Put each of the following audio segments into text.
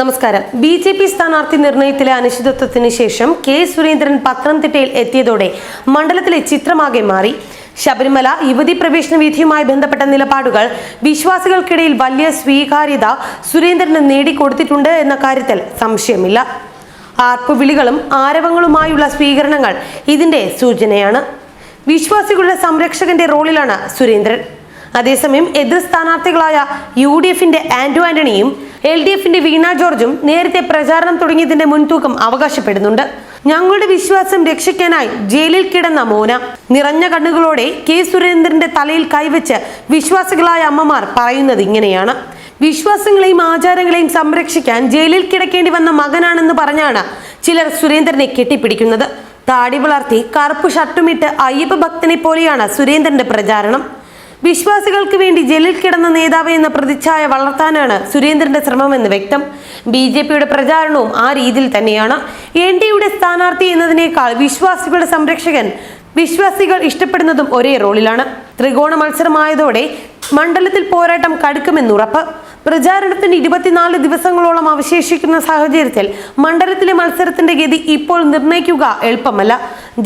നമസ്കാരം. B J P സ്ഥാനാർത്ഥി നിർണയത്തിലെ അനിശ്ചിതത്വത്തിന് ശേഷം കെ സുരേന്ദ്രൻ പത്തനംതിട്ടയിൽ എത്തിയതോടെ മണ്ഡലത്തിലെ ചിത്രമാകെ മാറി. ശബരിമല യുവതി പ്രവേശന വിധിയുമായി ബന്ധപ്പെട്ട നിലപാടുകൾ വിശ്വാസികൾക്കിടയിൽ വലിയ സ്വീകാര്യത സുരേന്ദ്രന് നേടിക്കൊടുത്തിട്ടുണ്ട് എന്ന കാര്യത്തിൽ സംശയമില്ല. ആർപ്പുവിളികളും ആരവങ്ങളുമായുള്ള സ്വീകരണങ്ങൾ ഇതിന്റെ സൂചനയാണ്. വിശ്വാസികളുടെ സംരക്ഷകന്റെ റോളിലാണ് സുരേന്ദ്രൻ. അതേസമയം എതിർ സ്ഥാനാർത്ഥികളായ യു ഡി എഫിന്റെ ആന്റോ ആന്റണിയും എൽ ഡി എഫിന്റെ വീണ ജോർജും നേരത്തെ പ്രചാരണം തുടങ്ങിയതിന്റെ മുൻതൂക്കം അവകാശപ്പെടുന്നുണ്ട്. ഞങ്ങളുടെ വിശ്വാസം രക്ഷിക്കാനായി ജയിലിൽ കിടന്ന മോന നിറഞ്ഞ കണ്ണുകളോടെ കെ സുരേന്ദ്രന്റെ തലയിൽ കൈവച്ച് വിശ്വാസികളായ അമ്മമാർ പറയുന്നത് ഇങ്ങനെയാണ്. വിശ്വാസങ്ങളെയും ആചാരങ്ങളെയും സംരക്ഷിക്കാൻ ജയിലിൽ കിടക്കേണ്ടി വന്ന മകനാണെന്ന് പറഞ്ഞാണ് ചിലർ സുരേന്ദ്രനെ കെട്ടിപ്പിടിക്കുന്നത്. താടി വളർത്തി കറുപ്പ് ഷർട്ടുമിട്ട് അയ്യപ്പ ഭക്തനെ പോലെയാണ് സുരേന്ദ്രന്റെ പ്രചാരണം. വിശ്വാസികൾക്ക് വേണ്ടി ജയിലിൽ കിടന്ന നേതാവ് എന്ന പ്രതിച്ഛായ വളർത്താനാണ് സുരേന്ദ്രന്റെ ശ്രമമെന്ന് വ്യക്തം. ബി ജെ പിയുടെ പ്രചാരണവും ആ രീതിയിൽ തന്നെയാണ്. എൻ ഡിയുടെ സ്ഥാനാർത്ഥി എന്നതിനേക്കാൾ വിശ്വാസികളുടെ സംരക്ഷകൻ വിശ്വാസികൾ ഇഷ്ടപ്പെടുന്നതും ഒരേ റോളിലാണ്. ത്രികോണ മത്സരമായതോടെ മണ്ഡലത്തിൽ പോരാട്ടം കടുക്കുമെന്നുറപ്പ് പ്രചാരണത്തിന് ഇരുപത്തിനാല് ദിവസങ്ങളോളം അവശേഷിക്കുന്ന സാഹചര്യത്തിൽ മണ്ഡലത്തിലെ മത്സരത്തിന്റെ ഗതി ഇപ്പോൾ നിർണയിക്കുക എളുപ്പമല്ല.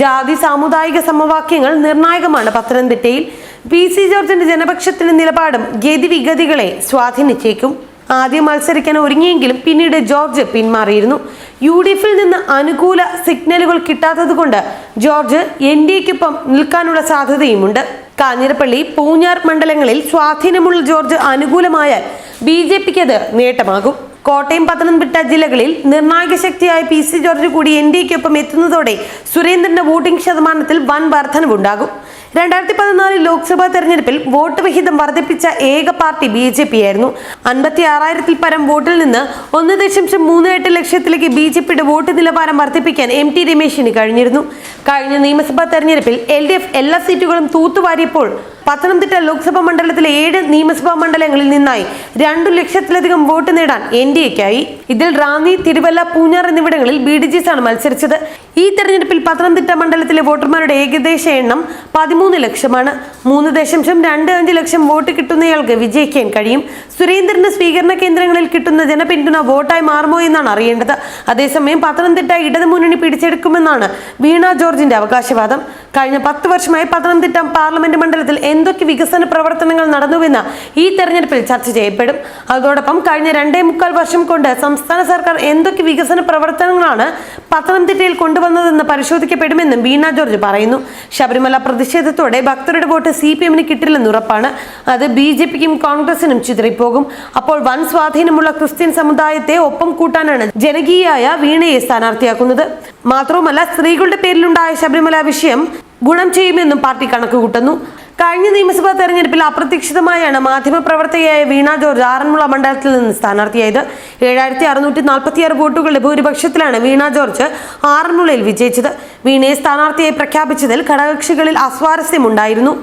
ജാതി സാമുദായിക സമവാക്യങ്ങൾ നിർണായകമാണ് പത്തനംതിട്ടയിൽ. പി സി ജോർജിന്റെ ജനപക്ഷത്തിന്റെ നിലപാടും ഗതിവിഗതികളെ സ്വാധീനിച്ചേക്കും. ആദ്യം മത്സരിക്കാൻ ഒരുങ്ങിയെങ്കിലും പിന്നീട് ജോർജ് പിന്മാറിയിരുന്നു. യു ഡി എഫിൽ നിന്ന് അനുകൂല സിഗ്നലുകൾ കിട്ടാത്തതുകൊണ്ട് ജോർജ് എൻ ഡി എക്കൊപ്പം നിൽക്കാനുള്ള സാധ്യതയുമുണ്ട്. കാഞ്ഞിരപ്പള്ളി പൂഞ്ഞാർ മണ്ഡലങ്ങളിൽ സ്വാധീനമുള്ള ജോർജ് അനുകൂലമായാൽ ബി ജെ പിക്ക് അത് നേട്ടമാകും. കോട്ടയം പത്തനംതിട്ട ജില്ലകളിൽ നിർണായക ശക്തിയായ പി സി ജോർജ് കൂടി എൻ എക്കൊപ്പം എത്തുന്നതോടെ സുരേന്ദ്രന്റെ വോട്ടിംഗ് ശതമാനത്തിൽ വൻ വർധനവുണ്ടാകും. രണ്ടായിരത്തി പതിനാല് ലോക്സഭാ തെരഞ്ഞെടുപ്പിൽ വോട്ട് വിഹിതം വർദ്ധിപ്പിച്ച ഏക പാർട്ടി ബി ജെ പി ആയിരുന്നു. അൻപത്തി ആറായിരത്തിൽ പരം വോട്ടിൽ നിന്ന് ഒന്ന് ദശാംശം മൂന്ന് എട്ട് ലക്ഷത്തിലേക്ക് ബി ജെ പിയുടെ വോട്ട് നിലവാരം വർദ്ധിപ്പിക്കാൻ എം ടി രമേശിന് കഴിഞ്ഞിരുന്നു. കഴിഞ്ഞ നിയമസഭാ തെരഞ്ഞെടുപ്പിൽ എൽ ഡി എഫ് എല്ലാ സീറ്റുകളും തൂത്തുവാരിയപ്പോൾ പത്തനംതിട്ട ലോക്സഭാ മണ്ഡലത്തിലെ ഏഴ് നിയമസഭാ മണ്ഡലങ്ങളിൽ നിന്നായി രണ്ടു ലക്ഷത്തിലധികം വോട്ട് നേടാൻ എൻ ഡി എക്കായി ഇതിൽ റാന്നി തിരുവല്ല പൂഞ്ഞാർ എന്നിവിടങ്ങളിൽ ബി ഡി ജെസ് ആണ് മത്സരിച്ചത്. ഈ തെരഞ്ഞെടുപ്പിൽ പത്തനംതിട്ട മണ്ഡലത്തിലെ വോട്ടർമാരുടെ ഏകദേശ എണ്ണം പതിമൂന്ന് ലക്ഷമാണ്. മൂന്ന് ദശാംശം രണ്ട് അഞ്ച് ലക്ഷം വോട്ട് കിട്ടുന്നയാൾക്ക് വിജയിക്കാൻ കഴിയും. സുരേന്ദ്രന്റെ സ്വീകരണ കേന്ദ്രങ്ങളിൽ കിട്ടുന്ന ജനപിന്തുണ വോട്ടായി മാറുമോ എന്നാണ് അറിയേണ്ടത്. അതേസമയം പത്തനംതിട്ട ഇടതുമുന്നണി പിടിച്ചെടുക്കുമെന്നാണ് വീണ ജോർജിന്റെ അവകാശവാദം. കഴിഞ്ഞ പത്ത് വർഷമായി പത്തനംതിട്ട പാർലമെന്റ് മണ്ഡലത്തിൽ എന്തൊക്കെ വികസന പ്രവർത്തനങ്ങൾ നടന്നുവെന്ന് ഈ തെരഞ്ഞെടുപ്പിൽ ചർച്ച ചെയ്യപ്പെടും. അതോടൊപ്പം കഴിഞ്ഞ രണ്ടേ മുക്കാൽ വർഷം കൊണ്ട് സംസ്ഥാന സർക്കാർ എന്തൊക്കെ വികസന പ്രവർത്തനങ്ങളാണ് പത്തനംതിട്ടയിൽ കൊണ്ടുവന്നതെന്ന് പരിശോധിക്കപ്പെടുമെന്നും വീണ ജോർജ് പറയുന്നു. ശബരിമല പ്രതിഷേധത്തോടെ ഭക്തരുടെ വോട്ട് സി പി എമ്മിന് കിട്ടില്ലെന്ന് ഉറപ്പാണ്. അത് ബി ജെ പിക്കും കോൺഗ്രസിനും ചിതറിപ്പോകും. അപ്പോൾ വൻ സ്വാധീനമുള്ള ക്രിസ്ത്യൻ സമുദായത്തെ ഒപ്പം കൂട്ടാനാണ് ജനകീയായ വീണയെ സ്ഥാനാർത്ഥിയാക്കുന്നത്. മാത്രവുമല്ല സ്ത്രീകളുടെ പേരിലുണ്ടായ ശബരിമല വിഷയം ഗുണം ചെയ്യുമെന്നും പാർട്ടി കണക്കുകൂട്ടുന്നു. കഴിഞ്ഞ നിയമസഭാ തെരഞ്ഞെടുപ്പിൽ അപ്രതീക്ഷിതമായാണ് മാധ്യമപ്രവർത്തകയായ വീണ ജോർജ് ആറന്മുള മണ്ഡലത്തിൽ നിന്ന് സ്ഥാനാർത്ഥിയായത്. ഏഴായിരത്തി അറുന്നൂറ്റി നാൽപ്പത്തിയാറ് വോട്ടുകളുടെ ഭൂരിപക്ഷത്തിലാണ് വീണ ജോർജ് ആറന്മുളയിൽ വിജയിച്ചത്. വീണയെ സ്ഥാനാർത്ഥിയായി പ്രഖ്യാപിച്ചതിൽ ഘടകകക്ഷികളിൽ അസ്വാരസ്യമുണ്ടായിരുന്നു.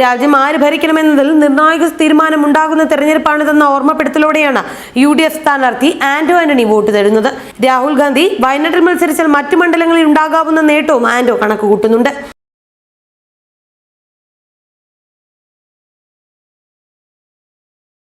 രാജ്യം ആര് ഭരിക്കണമെന്നതിൽ നിർണായക തീരുമാനമുണ്ടാകുന്ന തെരഞ്ഞെടുപ്പാണിതെന്ന ഓർമ്മപ്പെടുത്തലോടെയാണ് യു ഡി എഫ് സ്ഥാനാർത്ഥി ആന്റോ ആന്റണി വോട്ട് തരുന്നത് രാഹുൽ ഗാന്ധി വയനാട്ടിൽ മത്സരിച്ചാൽ മറ്റു മണ്ഡലങ്ങളിൽ ഉണ്ടാകാവുന്ന നേട്ടവും ആന്റോ കണക്കുകൂട്ടുന്നുണ്ട്.